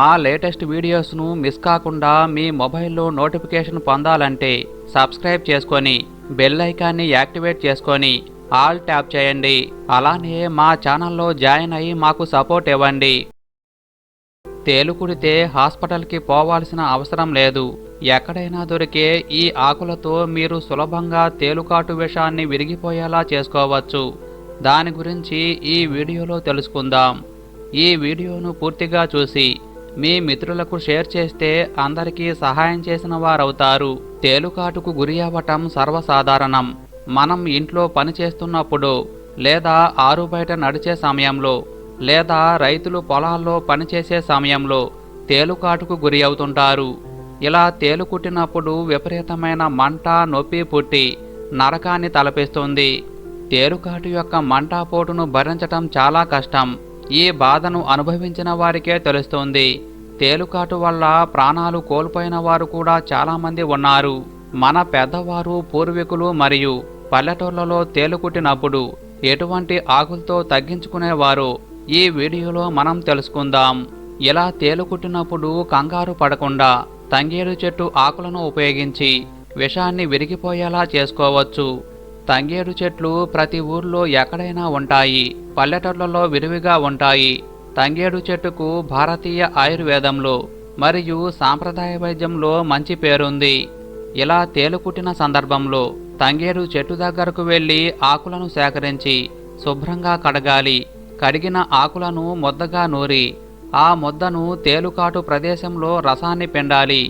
మా latest వీడియోస్ను miss కాకుండా మీ మొబైల్లో నోటిఫికేషన్ పొందాలంటే సబ్స్క్రైబ్ చేసుకొని బెల్ ఐకాన్ని యాక్టివేట్ చేసుకొని ఆల్ ట్యాప్ చేయండి. అలానే మా ఛానల్లో జాయిన్ అయ్యి మాకు సపోర్ట్ ఇవ్వండి. తేలుకుడితే హాస్పిటల్కి పోవాల్సిన అవసరం లేదు. ఎక్కడైనా దొరికే ఈ ఆకులతో మీరు సులభంగా తేలుకాటు విషాన్ని విరిగిపోయేలా చేసుకోవచ్చు. దాని గురించి ఈ వీడియోలో తెలుసుకుందాం. ఈ వీడియోను పూర్తిగా చూసి మీ మిత్రులకు షేర్ చేస్తే అందరికీ సహాయం చేసిన వారవుతారు. తేలుకాటుకు గురి అవ్వటం సర్వసాధారణం. మనం ఇంట్లో పని చేస్తున్నప్పుడు లేదా ఆరు బయట నడిచే సమయంలో లేదా రైతులు పొలాల్లో పనిచేసే సమయంలో తేలుకాటుకు గురి అవుతుంటారు. ఇలా తేలుకుట్టినప్పుడు విపరీతమైన మంట నొప్పి పుట్టి నరకాన్ని తలపిస్తుంది. తేలుకాటు యొక్క మంటాపోటును భరించటం చాలా కష్టం. ఈ బాధను అనుభవించిన వారికే తెలుస్తుంది. తేలుకాటు వల్ల ప్రాణాలు కోల్పోయిన వారు కూడా చాలామంది ఉన్నారు. మన పెద్దవారు పూర్వీకులు మరియు పల్లెటూర్లలో తేలుకుట్టినప్పుడు ఎటువంటి ఆకులతో తగ్గించుకునేవారు? ఈ వీడియోలో మనం తెలుసుకుందాం. ఇలా తేలుకుట్టినప్పుడు కంగారు పడకుండా తంగేడు చెట్టు ఆకులను ఉపయోగించి విషాన్ని విరిగిపోయేలా చేసుకోవచ్చు. తంగేడు చెట్లు ప్రతి ఊర్లో ఎక్కడైనా ఉంటాయి పల్లెటూర్లలో విరివిగా ఉంటాయి. తంగేడు చెట్టుకు భారతీయ ఆయుర్వేదంలో మరియు సాంప్రదాయ వైద్యంలో మంచి పేరుంది. ఇలా తేలుకుట్టిన సందర్భంలో తంగేడు చెట్టు దగ్గరకు వెళ్ళి ఆకులను సేకరించి శుభ్రంగా కడగాలి. కడిగిన ఆకులను ముద్దగా నూరి ఆ ముద్దను తేలుకాటు ప్రదేశంలో రసాన్ని పిండాలి.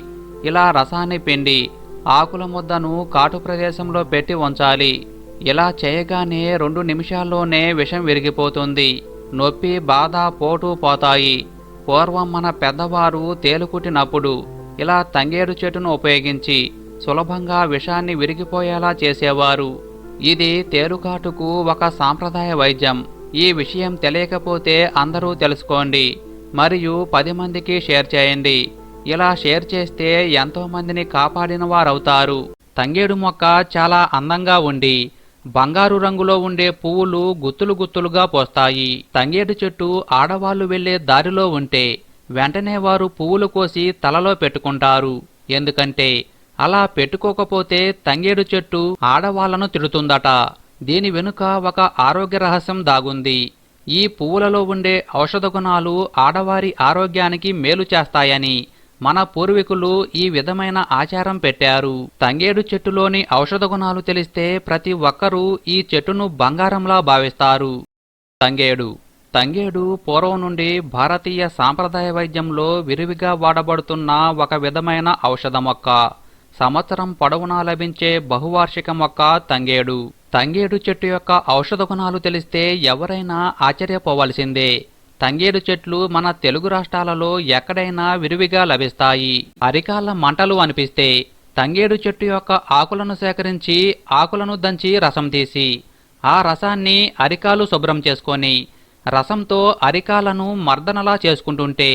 ఇలా రసాన్ని పిండి ఆకుల ముద్దను కాటు ప్రదేశంలో పెట్టి ఉంచాలి ఇలా చేయగానే రెండు నిమిషాల్లోనే విషం విరిగిపోతుంది. నొప్పి బాధ పోటు పోతాయి. పూర్వం మన పెద్దవారు తేలుకుట్టినప్పుడు ఇలా తంగేడు చెట్టును ఉపయోగించి సులభంగా విషాన్ని విరిగిపోయేలా చేసేవారు. ఇది తేలుకాటుకు ఒక సాంప్రదాయ వైద్యం. ఈ విషయం తెలియకపోతే అందరూ తెలుసుకోండి. మరియు పది మందికి షేర్ చేయండి. ఇలా షేర్ చేస్తే ఎంతోమందిని కాపాడిన వారవుతారు. తంగేడు మొక్క చాలా అందంగా ఉండి బంగారు రంగులో ఉండే పువ్వులు గుత్తులు గుత్తులుగా పోస్తాయి. తంగేడు చెట్టు ఆడవాళ్ళు వెళ్ళే దారిలో ఉంటే వెంటనే వారు పువ్వులు కోసి తలలో పెట్టుకుంటారు. ఎందుకంటే అలా పెట్టుకోకపోతే తంగేడు చెట్టు ఆడవాళ్ళను తిడుతుందట. దీని వెనుక ఒక ఆరోగ్య రహస్యం దాగుంది. ఈ పువ్వులలో ఉండే ఔషధ గుణాలు ఆడవారి ఆరోగ్యానికి మేలు చేస్తాయని మన పూర్వీకులు ఈ విధమైన ఆచారం పెట్టారు. తంగేడు చెట్టులోని ఔషధ గుణాలు తెలిస్తే ప్రతి ఒక్కరూ ఈ చెట్టును బంగారంలా భావిస్తారు. తంగేడు. తంగేడు పూర్వం నుండి భారతీయ సాంప్రదాయ వైద్యంలో విరివిగా వాడబడుతున్న ఒక విధమైన ఔషధ మొక్క. సంవత్సరం పొడవునా లభించే బహువార్షిక మొక్క తంగేడు. తంగేడు చెట్టు యొక్క ఔషధ గుణాలు తెలిస్తే ఎవరైనా ఆశ్చర్యపోవలసిందే. తంగేడు చెట్లు మన తెలుగు రాష్ట్రాలలో ఎక్కడైనా విరివిగా లభిస్తాయి. అరికాళ్ళ మంటలు అనిపిస్తే తంగేడు చెట్టు యొక్క ఆకులను సేకరించి ఆకులను దంచి రసం తీసి ఆ రసాన్ని అరికాలు శుభ్రం చేసుకొని రసంతో అరికాలను మర్దనలా చేసుకుంటుంటే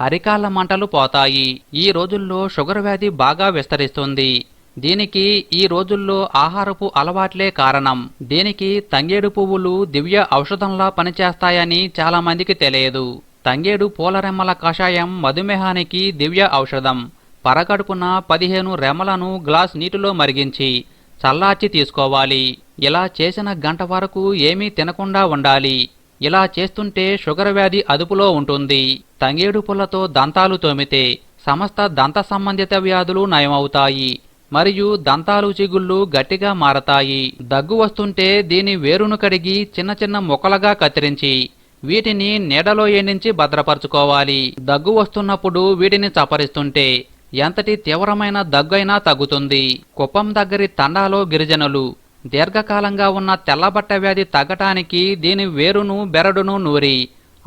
అరికాళ్ళ మంటలు పోతాయి. ఈ రోజుల్లో షుగర్ వ్యాధి బాగా విస్తరిస్తుంది. దీనికి ఈ రోజుల్లో ఆహారపు అలవాట్లే కారణం. దీనికి తంగేడు పువ్వులు దివ్య ఔషధంలా పనిచేస్తాయని చాలా మందికి తెలియదు. తంగేడు పూలరెమ్మల కషాయం మధుమేహానికి దివ్య ఔషధం. పరగడుపున పదిహేను రెమ్మలను గ్లాస్ నీటిలో మరిగించి చల్లార్చి తీసుకోవాలి. ఇలా చేసిన గంట వరకు ఏమీ తినకుండా ఉండాలి. ఇలా చేస్తుంటే షుగర్ వ్యాధి అదుపులో ఉంటుంది. తంగేడు పుల్లతో దంతాలు తోమితే సమస్త దంత సంబంధిత వ్యాధులు నయమవుతాయి. మరియు దంతాలు చిగుళ్ళు గట్టిగా మారతాయి. దగ్గు వస్తుంటే దీని వేరును కడిగి చిన్న చిన్న ముక్కలుగా కత్తిరించి వీటిని నీడలో ఎండించి భద్రపరచుకోవాలి. దగ్గు వస్తున్నప్పుడు వీటిని చపరిస్తుంటే ఎంతటి తీవ్రమైన దగ్గైనా తగ్గుతుంది. కుప్పం దగ్గరి తండాలో గిరిజనులు దీర్ఘకాలంగా ఉన్న తెల్లబట్ట వ్యాధి తగ్గటానికి దీని వేరును బెరడును నూరి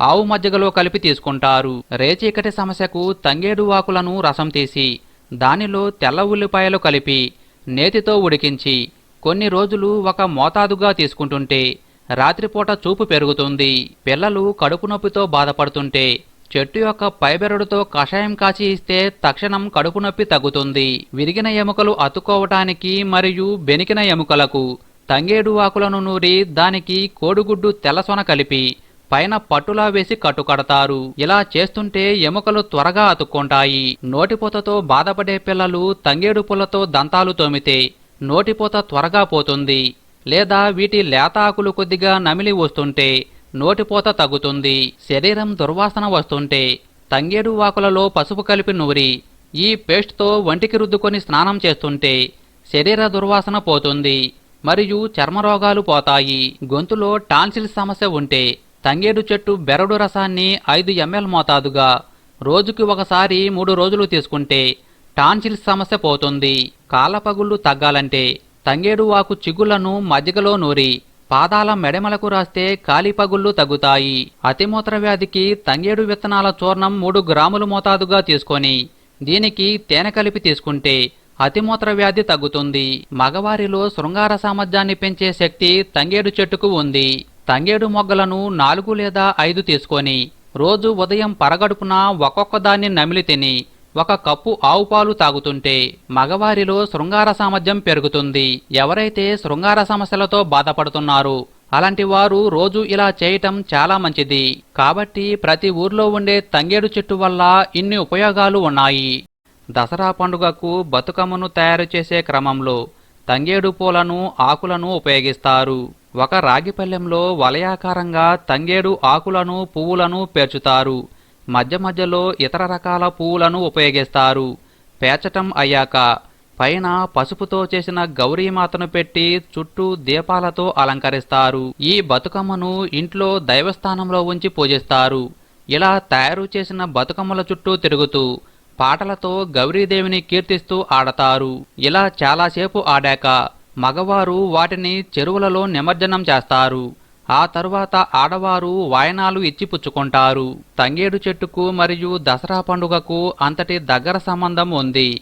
ఆవు మజ్జిగలో కలిపి తీసుకుంటారు. రేచీకటి సమస్యకు తంగేడు ఆకులను రసం తీసి దానిలో తెల్ల ఉల్లిపాయలు కలిపి నేతితో ఉడికించి కొన్ని రోజులు ఒక మోతాదుగా తీసుకుంటుంటే రాత్రిపూట చూపు పెరుగుతుంది. పిల్లలు కడుపు నొప్పితో బాధపడుతుంటే చెట్టు యొక్క పైబెరడుతో కషాయం కాచి ఇస్తే తక్షణం కడుపు నొప్పి తగ్గుతుంది. విరిగిన ఎముకలు అతుక్కోవటానికి మరియు బెనికిన ఎముకలకు తంగేడు ఆకులను నూరి దానికి కోడిగుడ్డు తెల్లసొన కలిపి పైన పట్టులా వేసి కట్టుకడతారు. ఇలా చేస్తుంటే ఎముకలు త్వరగా అతుక్కుంటాయి. నోటిపూతతో బాధపడే పిల్లలు తంగేడు పుల్లతో దంతాలు తోమితే నోటిపూత త్వరగా పోతుంది. లేదా వీటి లేత ఆకులు కొద్దిగా నమిలి వస్తుంటే నోటిపూత తగ్గుతుంది. శరీరం దుర్వాసన వస్తుంటే తంగేడు వాకులలో పసుపు కలిపి నూరి ఈ పేస్ట్తో వంటికి రుద్దుకొని స్నానం చేస్తుంటే శరీర దుర్వాసన పోతుంది. మరియు చర్మరోగాలు పోతాయి. గొంతులో టాన్సిల్ సమస్య ఉంటే తంగేడు చెట్టు బెరడు రసాన్ని ఐదు ఎంఎల్ మోతాదుగా రోజుకి ఒకసారి మూడు రోజులు తీసుకుంటే టాన్సిల్ సమస్య పోతుంది. కాలపగుళ్ళు తగ్గాలంటే తంగేడు వాకు చిగుళ్ళను మజ్జిగలో నూరి పాదాల మెడమలకు రాస్తే కాలిపగుళ్ళు తగ్గుతాయి. అతిమూత్ర వ్యాధికి తంగేడు విత్తనాల చూర్ణం మూడు గ్రాములు మోతాదుగా తీసుకొని దీనికి తేనె కలిపి తీసుకుంటే అతిమూత్ర వ్యాధి తగ్గుతుంది. మగవారిలో శృంగార సామర్థ్యాన్ని పెంచే శక్తి తంగేడు చెట్టుకు ఉంది. తంగేడు మొగ్గలను నాలుగు లేదా ఐదు తీసుకొని రోజు ఉదయం పరగడుపున ఒక్కొక్క దాన్ని నమిలి తిని ఒక కప్పు ఆవు పాలు తాగుతుంటే మగవారిలో శృంగార సామర్థ్యం పెరుగుతుంది. ఎవరైతే శృంగార సమస్యలతో బాధపడుతున్నారో అలాంటి వారు రోజు ఇలా చేయటం చాలా మంచిది. కాబట్టి ప్రతి ఊర్లో ఉండే తంగేడు చెట్టు వల్ల ఇన్ని ఉపయోగాలు ఉన్నాయి. దసరా పండుగకు బతుకమ్మను తయారు చేసే క్రమంలో తంగేడు పూలను ఆకులను ఉపయోగిస్తారు. ఒక రాగిపల్లెంలో వలయాకారంగా తంగేడు ఆకులను పువ్వులను పేర్చుతారు. మధ్య మధ్యలో ఇతర రకాల పువ్వులను ఉపయోగిస్తారు. పేర్చటం అయ్యాక పైన పసుపుతో చేసిన గౌరీమాతను పెట్టి చుట్టూ దీపాలతో అలంకరిస్తారు. ఈ బతుకమ్మను ఇంట్లో దైవస్థానంలో ఉంచి పూజిస్తారు. ఇలా తయారు చేసిన బతుకమ్మల చుట్టూ తిరుగుతూ పాటలతో గౌరీదేవిని కీర్తిస్తూ ఆడతారు. ఇలా చాలాసేపు ఆడాక మగవారు వాటిని చెరువులలో నిమజ్జనం చేస్తారు. ఆ తరువాత ఆడవారు వాయనాలు ఇచ్చి పుచ్చుకుంటారు. తంగేడు చెట్టుకు మరియు దసరా పండుగకు అంతటి దగ్గర సంబంధం ఉంది.